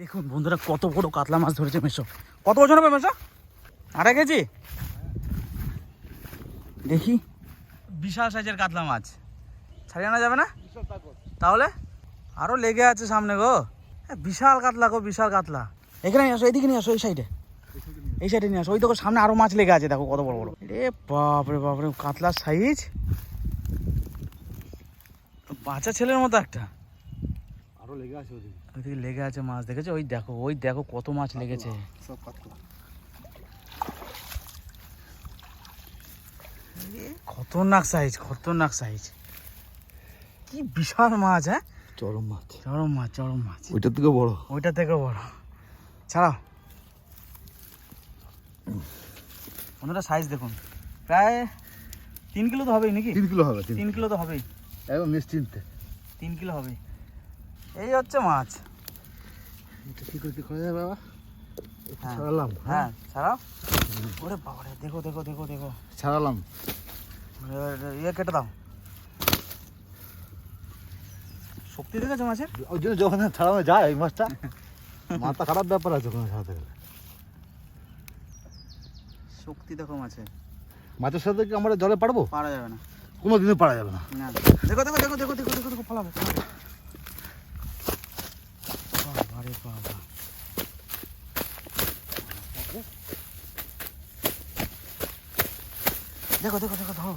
দেখুন বন্ধুরা কত বড় কাতলা মাছ ধরেছে মেশো। কত ওজন হবে মেশো? আড়াই কেজি? দেখি। বিশাল সাইজের কাতলা মাছ। ছাড়িয়ে আনা যাবে না? তাহলে? আরও লেগে আছে সামনে গো। হ্যাঁ, বিশাল কাতলা গো বিশাল কাতলা। এখানে নিয়ে আসো এদিকে নিয়ে আসো এই সাইডে। এই সাইডে নিয়ে আসো। ওই দেখো সামনে আরও মাছ লেগে আছে দেখো কত বড় বড়। রে বাপরে বাপরে কাতলার সাইজ বাচ্চা ছেলের মতো একটা। আরও লেগে আছে ওদিকে। ওইদিকে লেগে আছে মাছ দেখেছ? ওই দেখো ওই দেখো কত মাছ লেগেছে। সব কাতলা খতরনাক সাইজ খতরনাক সাইজ কি বিশাল মাছ হ্যাঁ? চরম মাছ। চরম মাছ চরম মাছ। ওইটার থেকে বড়। ওইটা থেকে বড়। ছাড়াও। বন্ধুরা সাইজ দেখুন। প্রায় তিন কিলো তো হবেই নাকি? তিন কিলো হবে তিন তিন কিলো। তো হবেই। একদম নিশ্চিন্তে। তিন কিলো হবেই এই হচ্ছে মাছ। এটা কি করে কি করা যায় বাবা? হ্যাঁ। ছাড়ালাম হ্যাঁ? ছাড়াও। ওরে দেখো দেখো দেখো দেখো। ছাড়ালাম। ইয়ে কেটে দাও। শক্তি দেখেছ মাছের? ওই জন্য যখন ছাড়ানো যায় এই মাছটা মাথা খারাপ ব্যাপার আছে ওখানে ছাড়াতে গেলে। শক্তি দেখো মাছের। মাছের সাথে কি আমরা জলে পারব পারা যাবে না। কোনো দিনও পারা যাবে না। দেখো দেখো দেখো দেখো দেখো দেখো দেখো বাবা রে বাবা দেখো দেখো দেখো ধরো।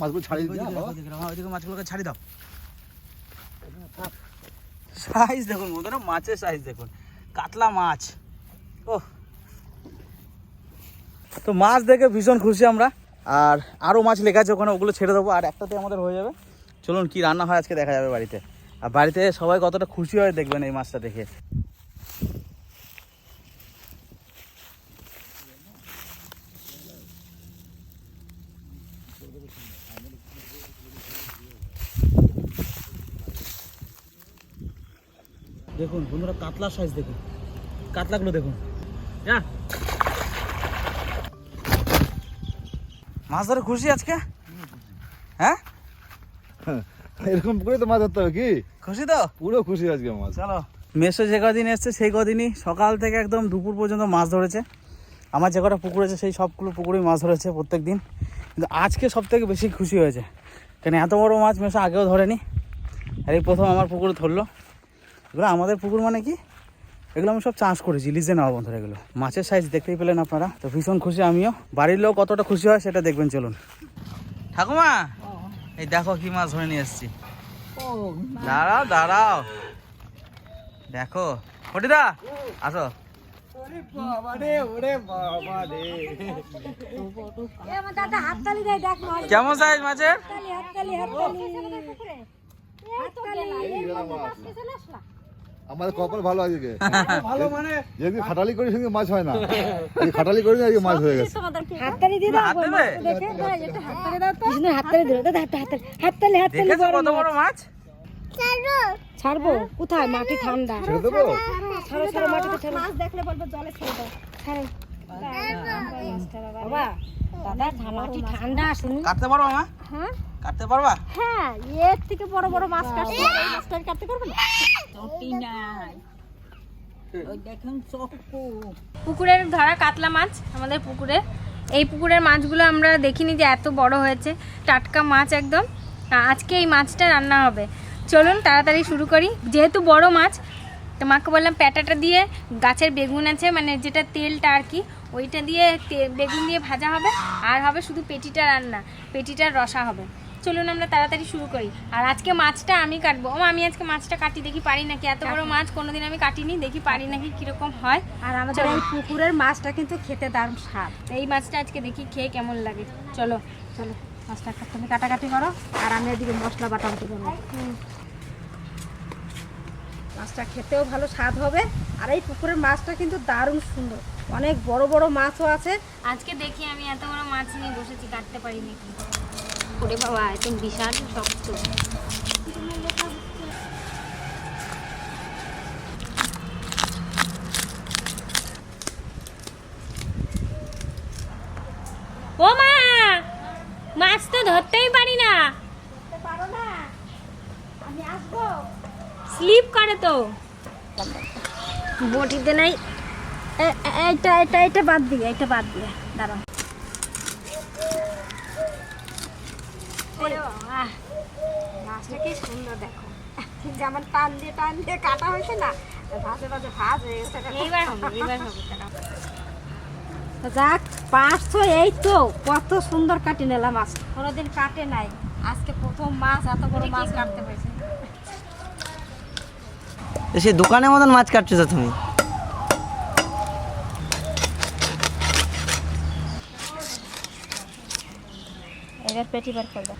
মাছগুলো ছাড়িয়ে রাখো, ওইদিকে মাছগুলোকে ছাড়ি দাও। সাইজ দেখুন বন্ধুরা মাছের সাইজ দেখুন। কাতলা মাছ। ও তো মাছ দেখে ভীষণ খুশি আমরা। আর আরও মাছ লেখা আছে ওখানে ওগুলো ছেড়ে দেবো আর একটাতে আমাদের হয়ে যাবে। চলুন কি রান্না হয় আজকে দেখা যাবে বাড়িতে। আর বাড়িতে সবাই কতটা খুশি হয় দেখবেন এই মাছটা দেখে। দেখুন, বন্ধুরা কাতলার সাইজ দেখুন। কাতলাগুলো দেখুন। হ্যাঁ মাছ ধরে খুশি আজকে? হ্যাঁ। এরকম করে তো মাছ ধরতে হবে কি? খুশি তো? পুরো খুশি আজকে মাছ। চলো। মেসো যে কদিন এসছে সেই কদিনই সকাল থেকে একদম দুপুর পর্যন্ত মাছ ধরেছে। আমার যে কটা পুকুর আছে সেই সবগুলো পুকুরেই মাছ ধরেছে প্রত্যেক দিন কিন্তু আজকে সব থেকে বেশি খুশি হয়েছে। কেন এত বড় মাছ মেসো আগেও ধরেনি। আর এই প্রথম আমার পুকুরে ধরলো। এগুলো আমাদের পুকুর মানে কি? এগুলো আমি সব চাষ করেছি লিজে নেওয়া বন্ধুরা এগুলো। মাছের সাইজ দেখতেই পেলেন আপনারা। তো ভীষণ খুশি আমিও। বাড়ির লোক কতটা খুশি হয় সেটা দেখবেন চলুন। ঠাকুমা! এই দেখো কি মাছ ধরে নিয়ে এসছি। দাঁড়াও দাঁড়াও। দেখো। ফটিদা আসো। এ আমার দাদা হাততালি দেয় দেখ মাছ। কেমন সাইজ মাছের? হাততালি হাততালি হাততালি। আমাদের কপাল ভালো আজকে। ভালো মানে যেদিন খাটালি করি সঙ্গে মাছ হয় না। এই খাটালি করি না আজকে মাছ হয়ে গেছে। হাততালি দিয়ে দাও দেখে একটু হাততালি দাও তো। হাততালি দিও দাদা হাততালি হাততালি হাততালি বড় বড় মাছ? ছাড়বো। কোথায়? মাটি ঠান্ডা। ছেড়ে দেবো? ছাড়ো ছাড়ো মাটিতে ছাড়ো মাছ দেখলে বলবে জলে ছেড়ে দাও। ছাড়ো। বাবা দাদা মাটি ঠান্ডা শুনুন কাটতে পারব মা হ্যাঁ? কাটতে পারবা? হ্যাঁ এর থেকে বড় বড় মাছ কাটতে এই মাছটা কাটতে পারবে না? পুকুরের ধরা কাতলা মাছ আমাদের পুকুরে। এই পুকুরের মাছগুলো আমরা দেখিনি যে এত বড় হয়েছে। টাটকা মাছ একদম। আজকে এই মাছটা রান্না হবে। চলুন তাড়াতাড়ি শুরু করি। যেহেতু বড় মাছ তো মাকে বললাম প্যাটাটা দিয়ে গাছের বেগুন আছে মানে যেটা তেলটা আর কি ওইটা দিয়ে তে- বেগুন দিয়ে ভাজা হবে। আর হবে শুধু পেটিটা রান্না। পেটিটার রসা হবে। চলুন আমরা তাড়াতাড়ি শুরু করি। আর আজকে মাছটা আমি কাটবো। ও আমি আজকে মাছটা কাটি দেখি পারি নাকি? এত বড় মাছ কোনোদিন আমি কাটিনি দেখি পারি নাকি কীরকম হয়। আর আমাদের এই পুকুরের মাছটা কিন্তু খেতে দারুণ স্বাদ। এই মাছটা আজকে দেখি খেয়ে কেমন লাগে। চলো চলো। মাছটা তুমি কাটাকাটি করো আর আমি এদিকে মশলা বাটাবাটি করব। মাছটা খেতেও ভালো স্বাদ হবে। আর এই পুকুরের মাছটা কিন্তু দারুণ সুন্দর। অনেক বড় বড় মাছও আছে। আজকে দেখি আমি এত বড় মাছ নিয়ে বসেছি কাটতে পারি নাকি ওরে বাবা একদম বিশাল শক্ত। ও মা মাছ তো ধরতেই পারি না। স্লিপ করে তো। বটিতে নাই। এ- এ- এটা এটা বাদ দিয়ে এটা বাদ দিয়ে। দাঁড়াও ওরে বাবা, মাছটা কি সুন্দর দেখো। যেমন টান দিয়ে টান দিয়ে কাটা হয়েছে না ভাজে ভাজে ভাজ হয়ে গেছে এইবার হবে এইবার হবে যাক পাঁচশো এই তো কত সুন্দর কাটি নিলাম মাছ কোনোদিন কাটে নাই। আজকে প্রথম মাছ এত বড় মাছ কাটতে পেরেছি। সে দোকানের মতন মাছ কাটছো তো তুমি। এবার পেটি বার করবে।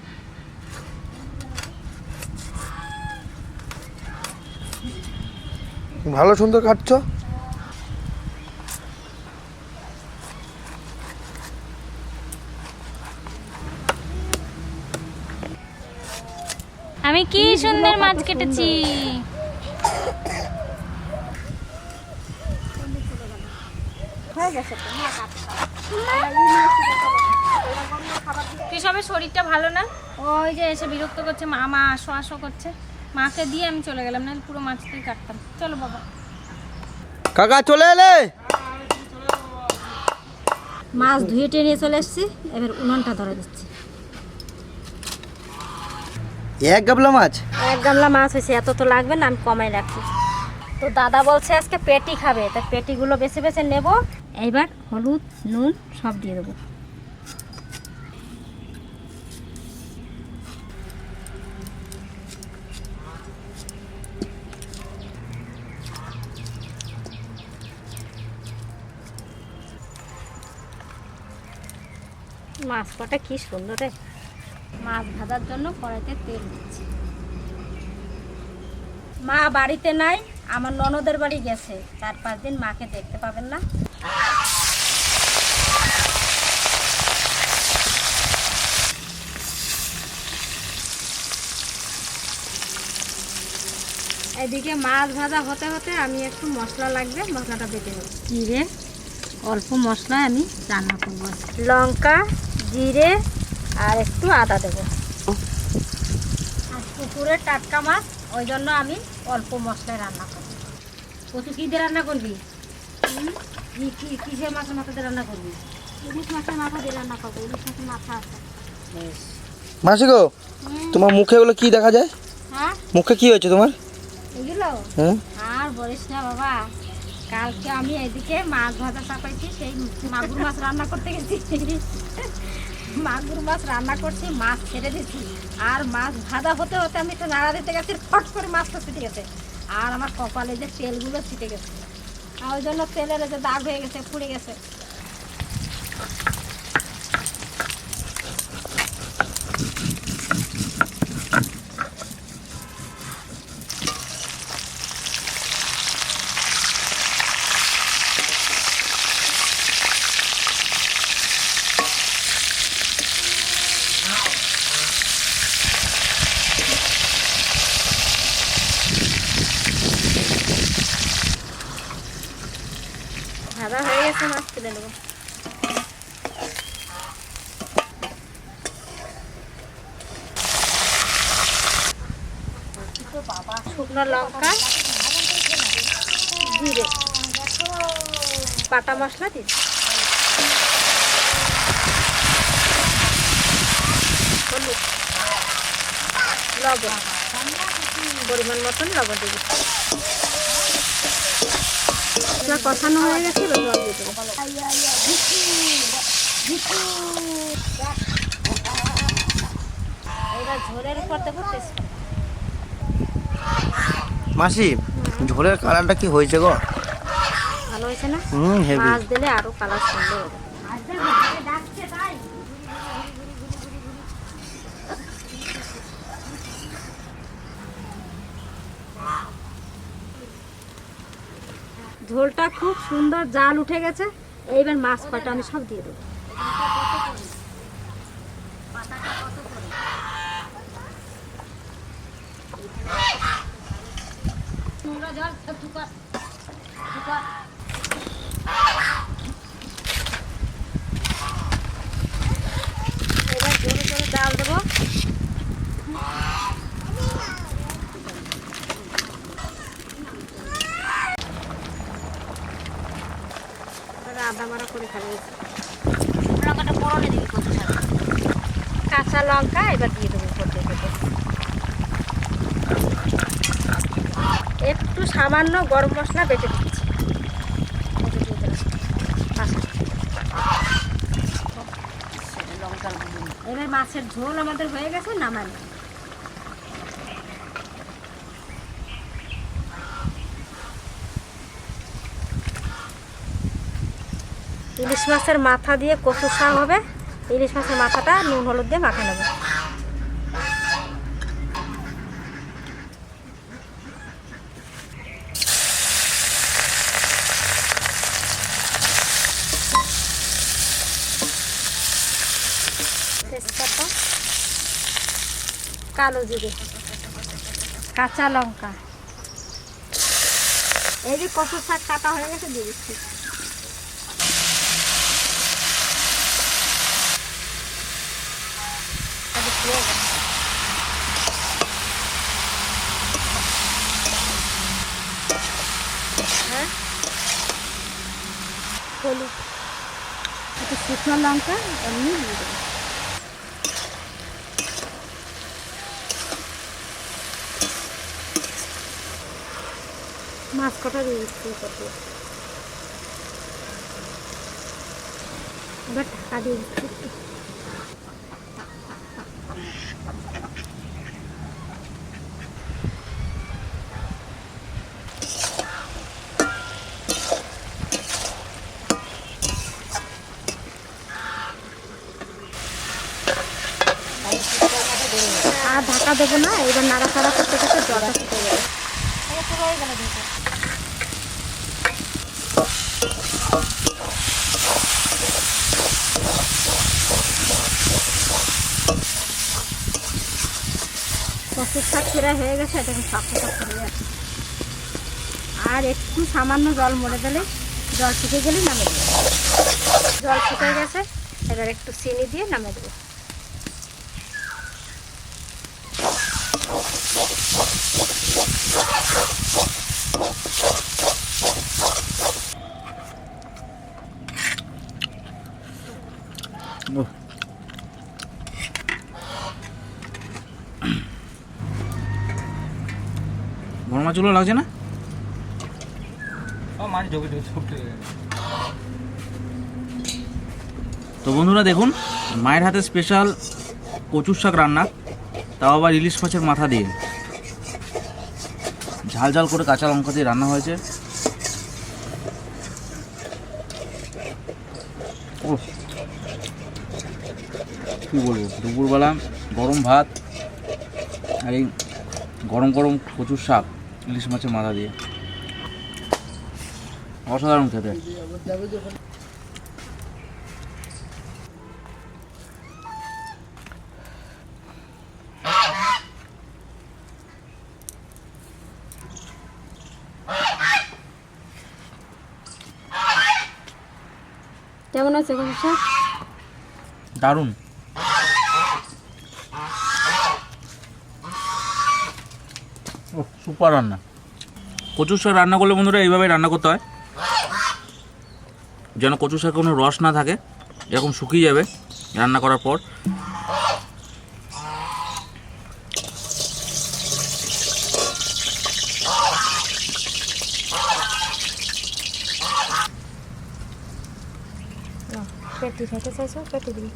ভালো সুন্দর কাটছো আমি কি সুন্দর মাছ কেটেছি? হয়ে গেছে তো মা। কাটতে কৃষকের শরীরটা ভালো না? ওই যে এসে বিরক্ত করছে মা মা আসো আসো করছে। মাকে দিয়ে আমি চলে গেলাম না পুরো মাছটাই কাটতাম। চলো বাবা। কাকা চলে এলে? মাছ ধুয়ে টেনে চলে এসেছি এবার উনুনটা ধরে দিচ্ছি। এক গাবলা মাছ? এক গামলা মাছ হয়েছে এত তো লাগবে না আমি কমাই রাখছি। তো দাদা বলছে আজকে পেটি খাবে তা পেটিগুলো বেছে বেছে নেব। এইবার হলুদ নুন সব দিয়ে দেবো। মাছ কটা কি সুন্দর রে। মাছ ভাজার জন্য কড়াইতে তেল দিচ্ছি। মা বাড়িতে নাই আমার ননদের বাড়ি গেছে। চার পাঁচ দিন মাকে দেখতে পাবেন না। এদিকে মাছ ভাজা হতে হতে আমি একটু মশলা লাগবে মশলাটা বেটে নেব। জিরে অল্প মশলায় আমি রান্না করব। লঙ্কা জিরে আর একটু আদা দেবো। আর পুকুরের টাটকা মাছ ওই জন্য আমি অল্প মশলায় রান্না করব। কচু কী দিয়ে রান্না করবি? হুম? কি কি কিসের মাছের মাথা দিয়ে রান্না করবি? ইলিশ মাছের মাথা দিয়ে রান্না করব ইলিশ মাছের মাথা আছে। মাসি গো তোমার মুখে এগুলো কি দেখা যায়? হ্যাঁ? মুখে কি হয়েছে তোমার? এগুলো? হ্যাঁ? আর বলিস না বাবা কালকে আমি এদিকে মাছ ভাজা চাপাইছি, সেই মাগুর মাছ রান্না করতে গেছি। মাগুর মাছ রান্না করছি, মাছ ছেড়ে দিচ্ছি আর মাছ ভাজা হতে হতে আমি একটু নাড়া দিতে গেছি, ফট করে মাছটা ছিটে গেছে। আর আমার কপালে যে তেলগুলো ছিটে গেছে। আর ওই জন্য তেলের যে দাগ হয়ে গেছে, পুড়ে গেছে ভাজা হয়ে গেছে মাছ তুলে নেব শুকনো লঙ্কা, জিরে। বাটা মশলা দিচ্ছি হলুদ। লবণ। পরিমাণ মতন লবণ দিচ্ছি মশলা কষানো হয়ে গেছে, এবার জল দিয়ে দেবো। এবার দেবো মাসি ঝোলের কালারটা কি হয়েছে গো? ভালো হয়েছে না? হুম হেভি। মাছ দিলে আরও কালার সুন্দর হবে। ঝোলটা খুব সুন্দর জাল উঠে গেছে। এইবার মাছ কটা আমি সব দিয়ে দেবো। এবার জোরে জোরে জাল দেবো। আদা বাড়া করে খাবে। লঙ্কাটা পড়নে দিবি। কাঁচা লঙ্কা এবার দিয়ে দেবো। একটু সামান্য গরম মশলা বেটে দিচ্ছি। এবার মাছের ঝোল আমাদের হয়ে গেছে নামানো ইলিশ মাছের মাথা দিয়ে কচু শাক হবে। ইলিশ মাছের মাথাটা নুন, হলুদ দিয়ে মাখা নেবে তেজপাতা কালো জিরে। কাঁচা লঙ্কা। এই যে কচুর শাক কাটা হয়ে গেছে দিয়ে দিচ্ছি। হ্যাঁ? হলুদ। শুকনো লঙ্কা এমনি দিয়ে দেবো। মাছ কটা দিয়ে দিয়ে এবার ঢাকা দিয়ে দিচ্ছি একটু। আর ঢাকা দেবো না এবার নাড়াচাড়া করতে করতে জলটা ফুটে যাবে শাক ফেরা হয়ে গেছে, এটা শক্ত শক্ত হয়ে যাচ্ছে আর একটু সামান্য জল মরে দিলে জল শুকে গেলে নামে দেবো জল শুকে গেছে, এবার একটু চিনি দিয়ে নামে দেবো ওহ। বড় মাছগুলো লাগছে না? তো বন্ধুরা দেখুন মায়ের হাতে স্পেশাল কচুর শাক রান্না তাও আবার ইলিশ মাছের মাথা দিয়ে। ঝাল ঝাল করে কাঁচা লঙ্কা দিয়ে রান্না হয়েছে। কী বলব দুপুরবেলা গরম ভাত আর এই গরম গরম কচুর শাক। ইলিশ মাছের মাথা দিয়ে। অসাধারণ খেতে। কেমন আছে দারুণ। সুপার রান্না। কচুর শাক রান্না করলে বন্ধুরা এইভাবে রান্না করতে হয়। যেন কচুর শাকে কোনো রস না থাকে, এরকম শুকিয়ে যাবে রান্না করার পর। পেটি খেতে চাইছো? পেটি দিই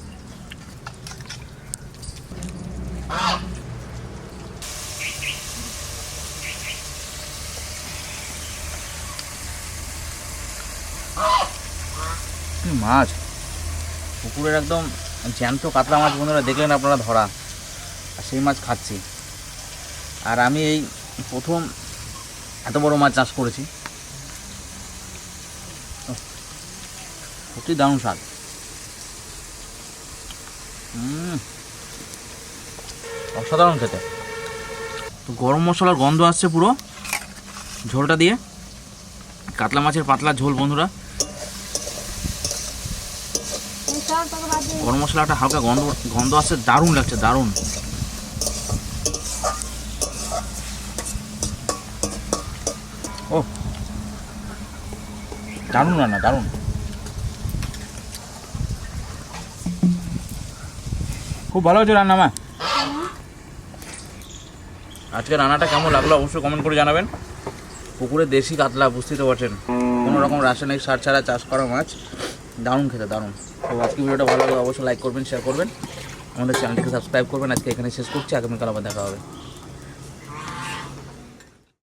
মাছ। পুকুরের একদম জ্যান্ত কাতলা মাছ বন্ধুরা, দেখলেন আপনারা ধরা। আর সেই মাছ খাচ্ছি। আর আমি এই প্রথম এত বড় মাছ চাষ করেছি। সত্যি দারুণ স্বাদ। অসাধারণ খেতে। তো গরম মশলার গন্ধ আসছে পুরো ঝোলটা দিয়ে। কাতলা মাছের পাতলা ঝোল বন্ধুরা। গরম মশলাটা হালকা গন্ধ গন্ধ আসছে, দারুণ লাগছে, দারুণ। ও দারুণ রান্না, দারুণ। খুব ভালো হয়েছে রান্না, মা। আজকে রান্নাটা কেমন লাগল অবশ্যই কমেন্ট করে জানাবেন। পুকুরে দেশি কাতলা বুঝতে পারছেন। কোনো রকম রাসায়নিক সার ছাড়া চাষ করা মাছ, দারুণ খেতে, দারুণ। তো আজকে ভিডিওটা ভালো লাগলে অবশ্যই লাইক করবেন শেয়ার করবেন। আমাদের চ্যানেলটিকে সাবস্ক্রাইব করবেন। আজকে এখানে শেষ করছি। আগামীকাল আবার দেখা হবে।